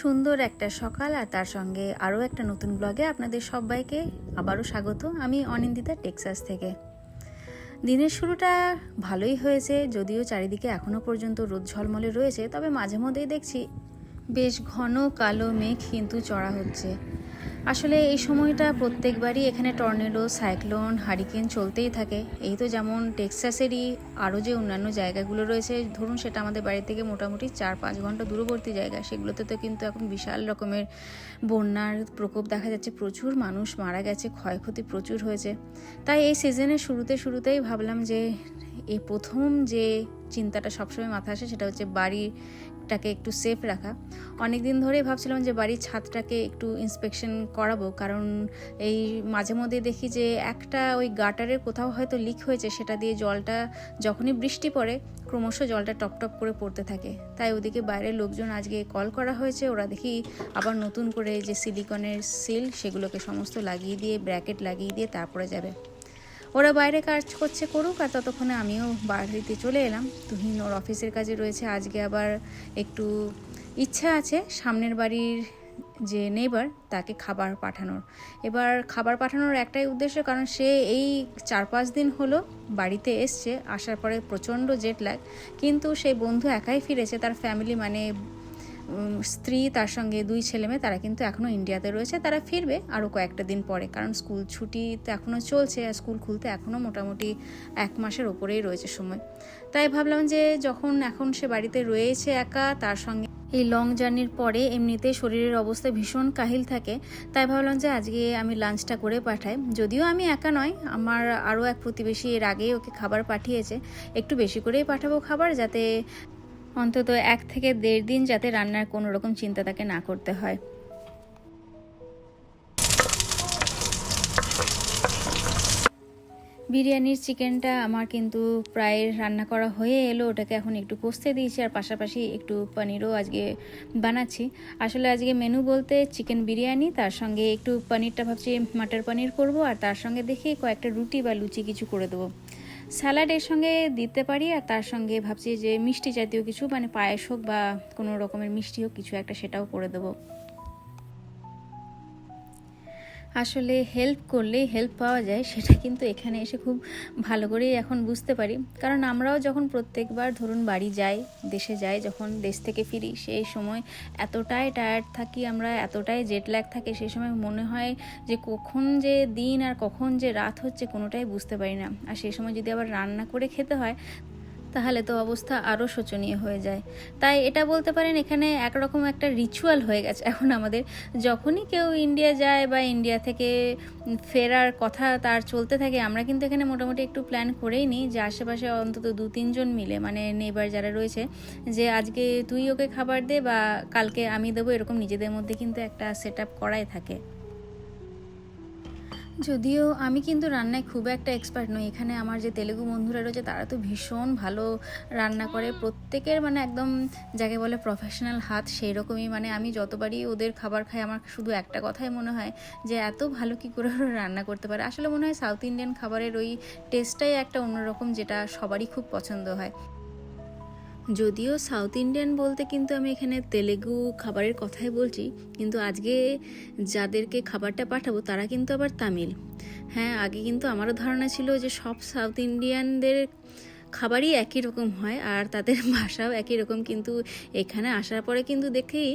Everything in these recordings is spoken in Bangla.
সুন্দর একটা সকাল আর তার সঙ্গে আরও একটা নতুন ব্লগে আপনাদের সবাইকে আবারও স্বাগত। আমি অনিন্দিতা, টেক্সাস থেকে। দিনের শুরুটা ভালোই হয়েছে, যদিও চারিদিকে এখনও পর্যন্ত রোদ ঝলমলে রয়েছে, তবে মাঝে মধ্যেই দেখছি বেশ ঘন কালো মেঘ কিন্তু চড়া হচ্ছে। আসলে এই সময়টা প্রত্যেকবারই এখানে টর্নেডো, সাইক্লোন, হারিকেন চলতেই থাকে। এই তো যেমন টেক্সাসেরই আরও যে অন্যান্য জায়গাগুলো রয়েছে, ধরুন সেটা আমাদের বাড়ি থেকে মোটামুটি চার পাঁচ ঘণ্টা দূরবর্তী জায়গা। সেগুলোতে তো কিন্তু এখন বিশাল রকমের বন্যার প্রকোপ দেখা যাচ্ছে। প্রচুর মানুষ মারা গেছে, ক্ষয়ক্ষতি প্রচুর হয়েছে। তাই এই সিজনের শুরুতে শুরুতেই ভাবলাম যে এই প্রথম যে চিন্তাটা সবসময় মাথায় আসে সেটা হচ্ছে বাড়িটাকে একটু সেফ রাখা। অনেক দিন ধরেই ভাবছিলাম যে বাড়ির ছাদটাকে একটু ইন্সপেকশন করাবো, কারণ এই মাঝে মধ্যে দেখি যে একটা ওই গাটারের কোথাও হয়তো লিক হয়েছে, সেটা দিয়ে জলটা যখনই বৃষ্টি পড়ে, ক্রমশ জলটা টপ টপ করে পড়তে থাকে। তাই ওদিকে বাইরের লোকজন আজকে কল করা হয়েছে, ওরা দেখি আবার নতুন করে যে সিলিকনের সিল সেগুলোকে সমস্ত লাগিয়ে দিয়ে ব্র্যাকেট লাগিয়ে দিয়ে তারপরে যাবে। ওরা বাইরে কাজ করছে করুক আর ততক্ষণে আমিও বাড়িতে চলে এলাম। তুহিন ওর অফিসের কাজে রয়েছে। আজকে আবার একটু ইচ্ছা আছে সামনের বাড়ির যে নেবার তাকে খাবার পাঠানোর। এবার খাবার পাঠানোর একটাই উদ্দেশ্য, কারণ সে এই চার পাঁচ দিন হলো বাড়িতে এসছে, আসার পরে প্রচণ্ড জেট লাগ কিন্তু সেই বন্ধু একাই ফিরেছে। তার ফ্যামিলি মানে স্ত্রী, তার সঙ্গে দুই ছেলে মেয়ে, তারা কিন্তু এখনও ইন্ডিয়াতে রয়েছে। তারা ফিরবে আরও কয়েকটা দিন পরে, কারণ স্কুল ছুটি তো এখনও চলছে আর স্কুল খুলতে এখনও মোটামুটি এক মাসের ওপরেই রয়েছে সময়। তাই ভাবলাম যে যখন এখন সে বাড়িতে রয়েছে একা, তার সঙ্গে এই লং জার্নির পরে এমনিতে শরীরের অবস্থা ভীষণ কাহিল থাকে, তাই ভাবলাম যে আজকে আমি লাঞ্চটা করে পাঠাই। যদিও আমি একা নয় আমার আরও এক প্রতিবেশী এর আগেই ওকে খাবার পাঠিয়েছে। একটু বেশি করেই পাঠাবো খাবার যাতে অন্তত এক থেকে দেড় দিন যাতে রান্নার কোনো রকম চিন্তা তাকে না করতে হয়। বিরিয়ানির চিকেনটা আমার কিন্তু প্রায় রান্না করা হয়ে এলো, ওটাকে এখন একটু কষতে দিয়েছি আর পাশাপাশি একটু পনিরও আজকে বানাচ্ছি। আসলে আজকে মেনু বলতে চিকেন বিরিয়ানি, তার সঙ্গে একটু পনিরটা ভাবছি মাটার পনির করব, আর তার সঙ্গে দেখি কয়েকটা রুটি বা লুচি কিছু করে দেবো। স্যালাড এর সঙ্গে দিতে পারি আর তার সঙ্গে ভাবছি যে মিষ্টি জাতীয় কিছু মানে পায়েস হোক বা কোনো রকমের মিষ্টি হোক কিছু একটা, সেটাও করে দেবো। আসলে হেল্প করলেই হেল্প পাওয়া যায়, সেটা কিন্তু এখানে এসে খুব ভালো করেই এখন বুঝতে পারি। কারণ আমরাও যখন প্রত্যেকবার ধরুন বাড়ি যাই, দেশে যাই, যখন দেশ থেকে ফিরি, সেই সময় এতটাই টায়ার্ড থাকি আমরা, এতটাই জেট ল্যাগ থাকে, সেই সময় মনে হয় যে কখন যে দিন আর কখন যে রাত হচ্ছে কোনোটাই বুঝতে পারি না। আর সেই সময় যদি আবার রান্না করে খেতে হয় তাহলে তো অবস্থা আরও শোচনীয় হয়ে যায়। তাই এটা বলতে পারেন এখানে একরকম একটা রিচুয়াল হয়ে গেছে। এখন আমাদের যখনই কেউ ইন্ডিয়া যায় বা ইন্ডিয়া থেকে ফেরার কথা তার চলতে থাকে, আমরা কিন্তু এখানে মোটামুটি একটু প্ল্যান করেই নিই যে আশেপাশে অন্তত দু তিনজন মিলে মানে নেবার যারা রয়েছে, যে আজকে তুই ওকে খাবার দে বা কালকে আমি দেবো, এরকম নিজেদের মধ্যে কিন্তু একটা সেট আপ করাই থাকে। যদিও আমি কিন্তু রান্নায় খুব একটা এক্সপার্ট নই। এখানে আমার যে তেলেগু বন্ধুরা রয়েছে, তারা তো ভীষণ ভালো রান্না করে। প্রত্যেকের মানে একদম যাকে বলে প্রফেশনাল হাত সেই রকমই মানে আমি যতবারই ওদের খাবার খাই, আমার শুধু একটা কথাই মনে হয় যে, এত ভালো কি করে ওরা রান্না করতে পারে? আসলে মনে হয় সাউথ ইন্ডিয়ান খাবারের ওই টেস্টটাই একটা অন্যরকম, যেটা সবারই খুব পছন্দ হয়। যদিও সাউথ ইন্ডিয়ান বলতে কিন্তু আমি এখানে তেলেগু খাবারের কথাই বলছি, কিন্তু আজকে যাদেরকে খাবারটা পাঠাবো তারা কিন্তু আবার তামিল। হ্যাঁ আগে কিন্তু আমারও ধারণা ছিল যে সব সাউথ ইন্ডিয়ানদের খাবারই একই রকম হয়, আর তাদের ভাষাও একই রকম, কিন্তু এখানে আসার পরে কিন্তু দেখি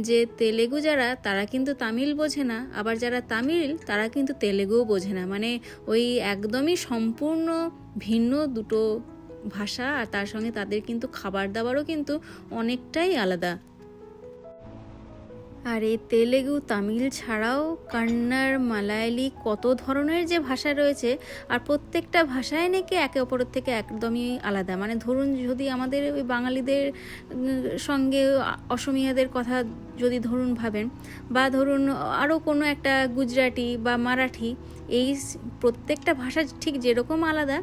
যে তেলেগু যারা, তারা কিন্তু তামিল বোঝে না। আবার যারা তামিল, তারা কিন্তু তেলেগুও বোঝে না। মানে ওই একদমই সম্পূর্ণ ভিন্ন দুটো ভাষা আর তার সঙ্গে তাদের কিন্তু খাবার দাবারও কিন্তু অনেকটাই আলাদা। আর এই তেলেগু, তামিল ছাড়াও কন্নড় মালায়ালি কত ধরনের যে ভাষা রয়েছে, আর প্রত্যেকটা ভাষায় নাকি একে অপরের থেকে একদমই আলাদা। মানে ধরুন যদি আমাদের ওই বাঙালিদের সঙ্গে অসমিয়াদের কথা যদি ধরুন ভাবেন, বা ধরুন আরও কোনো একটা গুজরাটি বা মারাঠি, এই প্রত্যেকটা ভাষা ঠিক যেরকম আলাদা,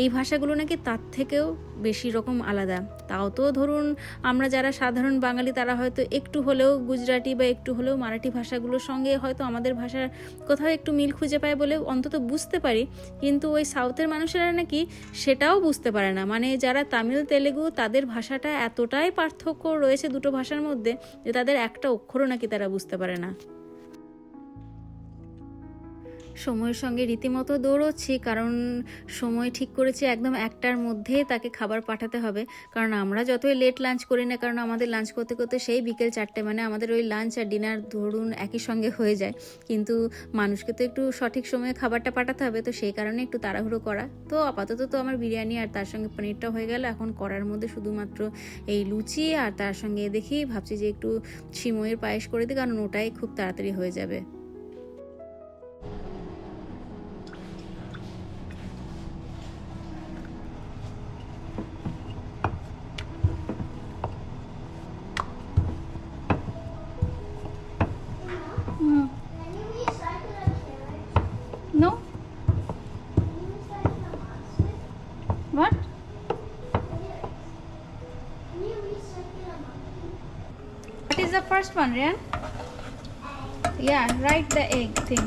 এই ভাষাগুলো নাকি তার থেকেও বেশি রকম আলাদা। তাও তো ধরুন আমরা যারা সাধারণ বাঙালি, তারা হয়তো একটু হলেও গুজরাটি বা একটু হলেও মারাঠি ভাষাগুলোর সঙ্গে হয়তো আমাদের ভাষার কোথাও একটু মিল খুঁজে পায় বলে অন্তত বুঝতে পারি। কিন্তু ওই সাউথের মানুষেরা নাকি সেটাও বুঝতে পারে না। মানে যারা তামিল, তেলেগু, তাদের ভাষাটা এতটাই পার্থক্য রয়েছে দুটো ভাষার মধ্যে যে তাদের একটা অক্ষরও নাকি তারা বুঝতে পারে না। সময়ের সঙ্গে রীতিমতো দৌড়চ্ছি, কারণ সময় ঠিক করেছি একদম একটার মধ্যেই তাকে খাবার পাঠাতে হবে। কারণ আমরা যতই লেট লাঞ্চ করি না কারণ আমাদের লাঞ্চ করতে করতে সেই বিকেল চারটে মানে আমাদের ওই লাঞ্চ আর ডিনার ধরুন একই সঙ্গে হয়ে যায়। কিন্তু মানুষকে তো একটু সঠিক সময়ে খাবারটা পাঠাতে হবে, তো সেই কারণে একটু তাড়াহুড়ো করা। তো আপাতত তো আমার বিরিয়ানি আর তার সঙ্গে পনিরটা হয়ে গেল। এখন করার মধ্যে শুধুমাত্র এই লুচি আর তার সঙ্গে দেখি, ভাবছি যে একটু সিমইয়ের পায়েস করে দিই, কারণ ওটাই খুব তাড়াতাড়ি হয়ে যাবে। Is the first one, Ryan? Yeah, write the egg thing.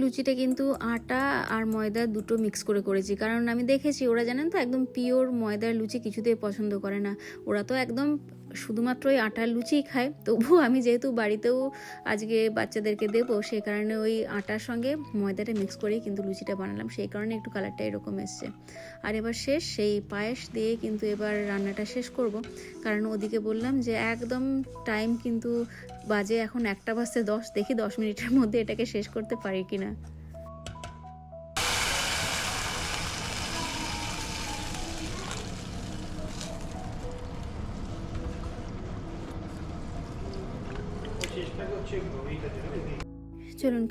লুচিটা কিন্তু আটা আর ময়দা দুটো মিক্স করে করেছি কারণ আমি দেখেছি ওরা জানেন তো একদম পিওর ময়দার লুচি কিছুতেই পছন্দ করে না ওরা তো একদম শুধুমাত্র ওই আটার লুচিই খায়। তবু আমি যেহেতু বাড়িতেও আজকে বাচ্চাদেরকে দেবো সেই কারণে ওই আটার সঙ্গে ময়দাটা মিক্স করেই কিন্তু লুচিটা বানালাম। সেই কারণে একটু কালারটা এরকম এসছে। আর এবার শেষ, সেই পায়েস দিয়ে কিন্তু এবার রান্নাটা শেষ করব। কারণ ওদিকে বললাম যে একদম টাইম কিন্তু বাজে এখন একটা বাজতে দশ, দেখি দশ মিনিটের মধ্যে এটাকে শেষ করতে পারি কি না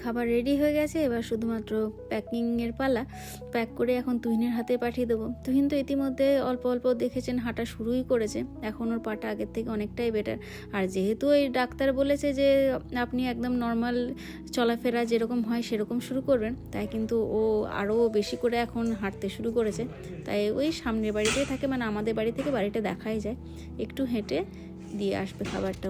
খাবার রেডি হয়ে গেছে, এবার শুধুমাত্র প্যাকিংয়ের পালা। প্যাক করে এখন তুহিনের হাতে পাঠিয়ে দেবো। তুহিন তো ইতিমধ্যে অল্প অল্প দেখেছেন, হাঁটা শুরুই করেছে। এখন ওর পাটা আগের থেকে অনেকটাই বেটার আর যেহেতু ওই ডাক্তার বলেছে যে, আপনি একদম নর্মাল চলাফেরা যেরকম হয় সেরকম শুরু করবেন, তাই কিন্তু ও আরও বেশি করে এখন হাঁটতে শুরু করেছে। তাই ওই সামনের বাড়িতেই থাকে মানে আমাদের বাড়ি থেকে বাড়িটা দেখাই যায়। একটু হেঁটে দিয়ে আসবে খাবারটা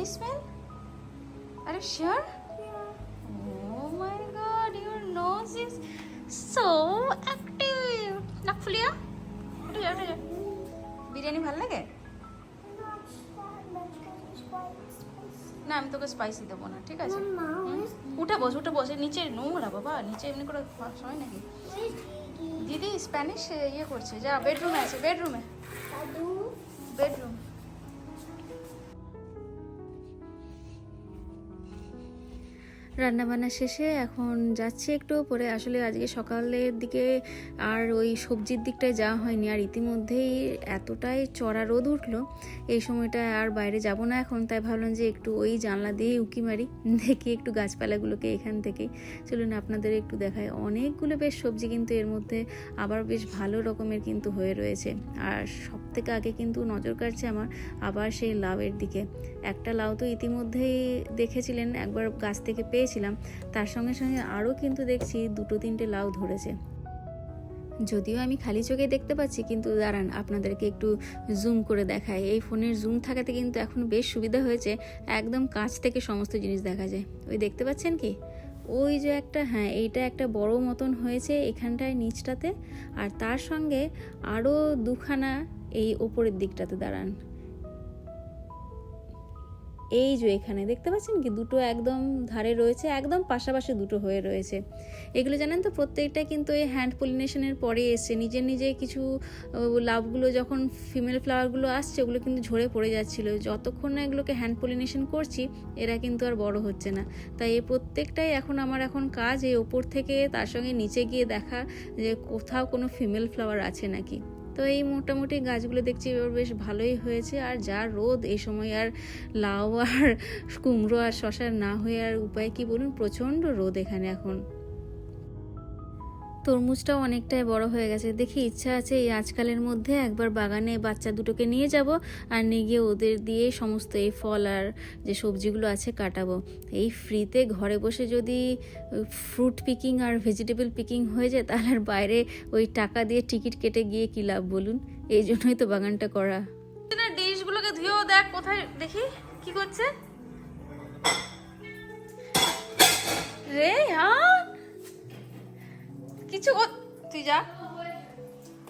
biryani smell? Are you sure? Yeah. Oh my god, your nose is so active. নাক ফুলিয়া উঠে যা উঠে যা বিরিয়ানি ভালো লাগে. না আমি তোকে স্পাইসি দেবো না ঠিক আছে উঠে বস উঠে বসে নিচে নোংরা বাবা নিচে এমনি করে হয় নাকি? দিদি স্প্যানিশ ইয়ে করছে যা বেডরুমে আছে বেডরুমে? বেডরুম রান্নাবান্না শেষে এখন যাচ্ছি একটু পরে আসলে আজকে সকালের দিকে আর ওই সবজির দিকটায় যাওয়া হয়নি। আর ইতিমধ্যেই এতটাই চড়া রোদ উঠল, এই সময়টা আর বাইরে যাব না এখন। তাই ভাবলাম যে একটু ওই জানলা দিয়ে উকি মারি, দেখি একটু গাছপালাগুলোকে এখান থেকেই চলুন আপনাদের একটু দেখায় অনেকগুলো বেশ সবজি কিন্তু এর মধ্যে আবার বেশ ভালো রকমের কিন্তু হয়ে রয়েছে। আর সব থেকে আগে কিন্তু নজর কাটছে আমার আবার সেই লাউয়ের দিকে। একটা লাউ তো ইতিমধ্যেই দেখেছিলেন, একবার গাছ থেকে পেয়েছিলাম, তার সঙ্গে সঙ্গে আরও কিন্তু দেখছি দুটো তিনটে লাউ ধরেছে। যদিও আমি খালি চোখে দেখতে পাচ্ছি, কিন্তু দাঁড়ান, আপনাদেরকে একটু জুম করে দেখায় এই ফোনের জুম থাকাতে কিন্তু এখন বেশ সুবিধা হয়েছে, একদম কাছ থেকে সমস্ত জিনিস দেখা যায়। ওই দেখতে পাচ্ছেন কি? ওই যে একটা হ্যাঁ এইটা একটা বড় মতন হয়েছে এখানটায় নিচটাতে, আর তার সঙ্গে আরও দুখানা এই ওপরের দিকটাতে, দাঁড়ান। এই যে এখানে দেখতে পাচ্ছেন কি? দুটো একদম ধারে রয়েছে, একদম পাশাপাশি দুটো হয়ে রয়েছে। এগুলো জানেন তো, প্রত্যেকটা কিন্তু এই হ্যান্ড পলিনেশনের পরে এসছে। নিজে নিজে কিছু লাভগুলো যখন ফিমেল ফ্লাওয়ারগুলো আসছে, ওগুলো কিন্তু ঝরে পড়ে যাচ্ছিল। যতক্ষণ না এগুলোকে হ্যান্ড পলিনেশন করছি, এরা কিন্তু আর বড় হচ্ছে না। তাই এই প্রত্যেকটাই এখন আমার এখন কাজ, এই ওপর থেকে তার সঙ্গে নিচে গিয়ে দেখা যে কোথাও কোনো ফিমেল ফ্লাওয়ার আছে নাকি। তো এই মোটামুটি গাছগুলো দেখছি এবার বেশ ভালোই হয়েছে। আর যা রোদ, এই সময় আর লাউ আর কুমড়ো আর শশার না হয়ে আর উপায় কি বলুন? প্রচণ্ড রোদ এখানে এখন। তরমুজটাও অনেকটাই বড় হয়ে গেছে। দেখি ইচ্ছা আছে এই আজকালের মধ্যে একবার বাগানে বাচ্চা দুটোকে নিয়ে যাব আর নিয়ে গিয়ে ওদের দিয়ে সমস্ত এই ফল আর যে সবজিগুলো আছে কাটাবো। এই ফ্রিতে ঘরে বসে যদি ফ্রুট পিকিং আর ভেজিটেবল পিকিং হয়ে যায়, তাহলে আর বাইরে ওই টাকা দিয়ে টিকিট কেটে গিয়ে কী লাভ বলুন? এই জন্যই তো বাগানটা করা। ডিশগুলোকে ধুয়েও দেখ, কোথায় দেখি, কি করছে? রে কিছু তুই যা।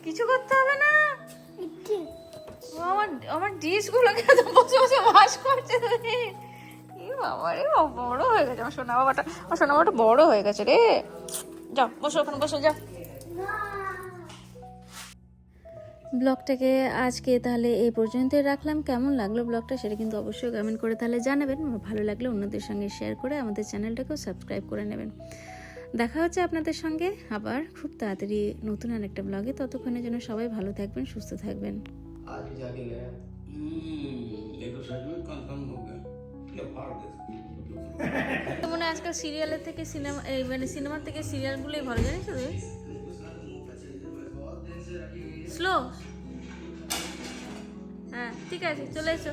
কিছু করতে হবে না? আমার আমার ডিশগুলোকে তো বসে বসে ওয়াশ করছে বাবা রে বড় হয়ে গেছে। আমার সোনা বাবাটা, আমার সোনা বাবাটা বড় হয়ে গেছে রে। যাও, বসো ওখানে, বসো, যাও। ব্লগটাকে আজকে তাহলে এই পর্যন্তই রাখলাম। কেমন লাগল ব্লগটা সেটা কিন্তু অবশ্যই কমেন্ট করে তাহলে জানাবেন। ভালো লাগলে অন্যদের সঙ্গে শেয়ার করে আমাদের চ্যানেলটাকেও সাবস্ক্রাইব করে নেবেন। দেখা হচ্ছে আপনাদের সঙ্গে আবার খুব তাড়াতাড়ি নতুন আর একটা ব্লগে ততক্ষণের জন্য সবাই ভালো থাকবেন সুস্থ থাকবেন आज भी जाके गया हम्म, ये तो सच में कंफर्म हो गया ये फाड़ दे তো মনে হয় আজকাল সিরিয়ালের থেকে সিনেমা এই মানে সিনেমার থেকে সিরিয়ালগুলোই ভালো জানিস তো স্লো হ্যাঁ ঠিক আছে চলে এসো